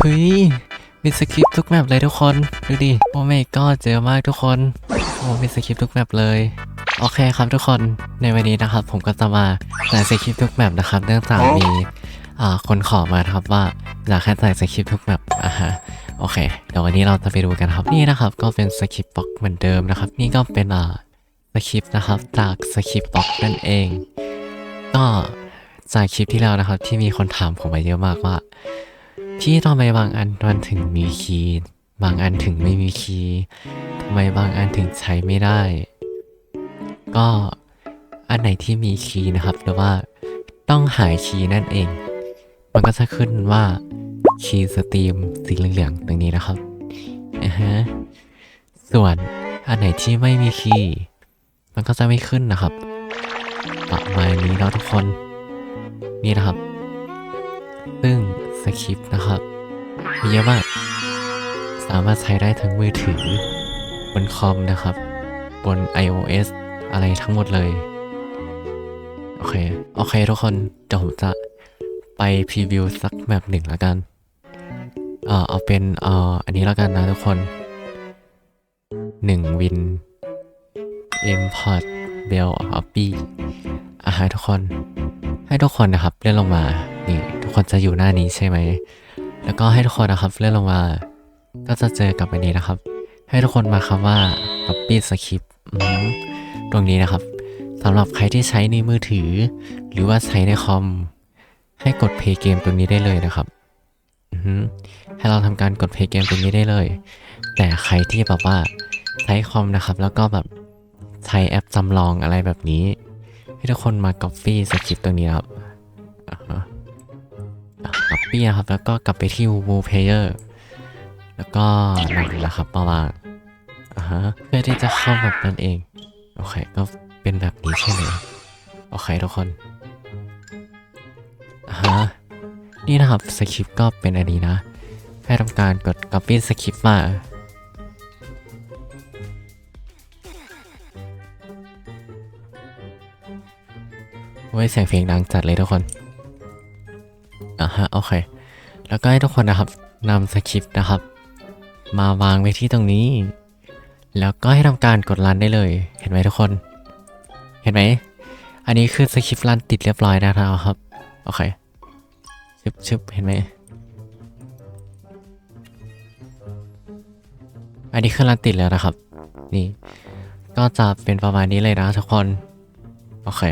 เฮ้ยมีสคริปต์ทุกแมปเลยทุกคน ดูดิ โอ้ไม่ก็เจอมากทุกคน โอ้มีสคริปต์ทุกแมปเลย โอเคครับทุกคน ในวันนี้นะครับ ผมก็จะมาใส่สคริปต์ทุกแมปนะครับ เนื่องจากมีอ่าคนขอมาครับว่าอยากให้ใส่สคริปต์ทุกแมปอะฮะโอเค เดี๋ยววันนี้เราจะไปดูกันครับ นี่นะครับ ก็เป็นสคริปต์บ็อกเหมือนเดิมนะครับ นี่ก็เป็นอ่าสคริปต์นะครับจากสคริปต์บ็อกนั่นเอง ก็จากคลิปที่แล้วนะครับ ที่มีคนถามผมมาเยอะมากว่า พี่ทำไมบางอันมันถึงมีคีย์บางอันถึงไม่มีคีย์ทำไมบางอันถึงใช้ไม่ได้ ก็อันไหนที่มีคีย์นะครับหรือว่าต้องหายคีย์นั่นเอง มันก็จะขึ้นว่าคีย์สตรีมสีเหลืองๆตรงนี้นะครับอ่าฮะส่วนอันไหนที่ไม่มีคีย์มันก็จะไม่ขึ้นนะครับประมาณนี้แล้วทุกคน นี่นะครับ ซึ่ง คริปต์นะครับ มีเยอะมาก สามารถใช้ได้ทั้งมือถือ บนคอมนะครับ บน iOS อะไรทั้งหมดเลย โอเค โอเคทุกคนเดี๋ยวผมจะไปพรีวิวสักแมปหนึ่งแล้วกัน เอ่อ เอาเป็นเอ่ออันนี้แล้วกันนะทุกคนหนึ่งวิน import bell of b อะให้ทุกคน ให้ทุกคนนะครับเลื่อนลงมา นี่ คนจะอยู่หน้านี้ใช่ไหม แล้วก็ให้ทุกคนนะครับเลื่อนลงมา ก็จะเจอกับอันนี้นะครับ ให้ทุกคนมาคำว่า copy script ตรงนี้นะครับสำหรับใครที่ใช้ในมือถือ หรือว่าใช้ในคอม ให้กด play เกมตรงนี้ได้เลยนะครับให้เราทำการกด play เกมตรงนี้ได้เลย แต่ใครที่แบบว่าใช้คอมนะครับ แล้วก็แบบใช้แอปจำลองอะไรแบบนี้ ให้ทุกคนมา copy สคริปต์ตรงนี้ครับ อ่าฮะอะ copy นะครับ แล้วก็กลับไปที่ Woo Player แล้วก็นั่นแหละครับมาวางอ่าฮะเพื่อที่จะเข้าแบบนั้นเอง โอเค ก็เป็นแบบนี้ใช่ไหมโอเคทุกคนอ่าฮะนี่นะครับสคริปต์ก็เป็นอันนี้นะให้ทำการกด copy สคริปต์มาไว้เสียงเพลงดังจัดเลยทุกคน อะฮะโอเค แล้วก็ให้ทุกคนนะครับนำสคริปต์นะครับ มาวางไว้ที่ตรงนี้ แล้วก็ให้ทำการกดรันได้เลย เห็นไหมทุกคน เห็นไหม อันนี้คือสคริปต์รันติดเรียบร้อยนะครับ โอเคชึบชึบเห็นไหม อันนี้คือรันติดแล้วนะครับ นี่ ก็จะเป็นประมาณนี้เลยนะทุกคน โอเค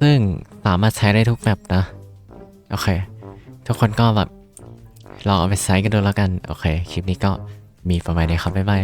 ซึ่งสามารถใช้ได้ทุกแมปนะ โอเค ทุกคนก็แบบลองเอาไปใช้กันดูแล้วกัน โอเค คลิปนี้ก็มีประมาณนี้ครับ บ๊ายบาย